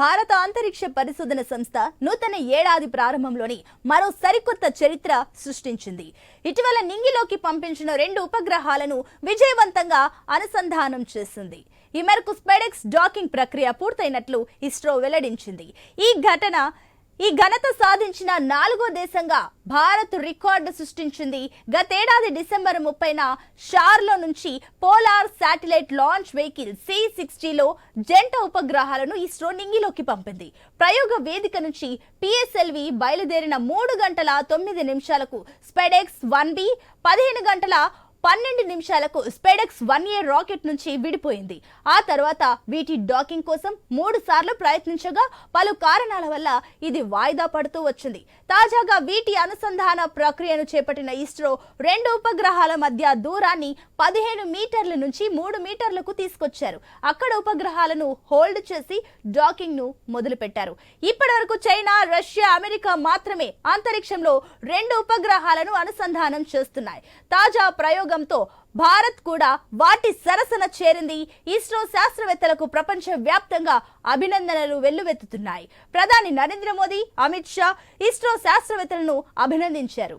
భారత అంతరిక్ష పరిశోధన సంస్థ నూతన ఏడాది ప్రారంభంలోని మరో సరికొత్త చరిత్ర సృష్టించింది. ఇటీవల నింగిలోకి పంపించిన రెండు ఉపగ్రహాలను విజయవంతంగా అనుసంధానం చేసింది. ఈ మేరకు స్పెడెక్స్ డాకింగ్ ప్రక్రియ పూర్తయినట్లు ఇస్రో వెల్లడించింది. ఈ ఘటన ఈ ఘనత సాధించిన నాలుగో దేశంగా భారత్ రికార్డు సృష్టించింది. గతేడాది డిసెంబర్ ముప్పైన షార్లో నుంచి polar satellite launch vehicle C సిక్స్టీలో జంట ఉపగ్రహాలను ఇస్రో నింగిలోకి పంపింది. ప్రయోగ వేదిక నుంచి పిఎస్ఎల్వి బయలుదేరిన మూడు గంటల తొమ్మిది నిమిషాలకు స్పెడెక్స్ వన్ బి పదిహేను గంటల పన్నెండు నిమిషాలకు స్పెడెక్స్ వన్ ఇయర్ రాకెట్ నుంచి విడిపోయింది. ఆ తర్వాత వీటి డాకింగ్ కోసం మూడు సార్లు ప్రయత్నించగా పలు కారణాల వల్ల ఇది వాయిదా పడుతూ వచ్చింది. తాజాగా వీటి అనుసంధాన ప్రక్రియను చేపట్టిన ఇస్రో రెండు ఉపగ్రహాల మధ్య దూరాన్ని పదిహేను మీటర్ల నుంచి మూడు మీటర్లకు తీసుకొచ్చారు. అక్కడ ఉపగ్రహాలను హోల్డ్ చేసి డాకింగ్ను మొదలుపెట్టారు. ఇప్పటివరకు చైనా రష్యా అమెరికా మాత్రమే అంతరిక్షంలో రెండు ఉపగ్రహాలను అనుసంధానం చేస్తున్నాయి. తాజా వినియోగంతో భారత్ కూడా వాటి సరసన చేరింది. ఇస్రో శాస్త్రవేత్తలకు ప్రపంచ వ్యాప్తంగా అభినందనలు వెల్లువెత్తుతున్నాయి. ప్రధాని నరేంద్ర మోదీ అమిత్ షా ఇస్రో శాస్త్రవేత్తలను అభినందించారు.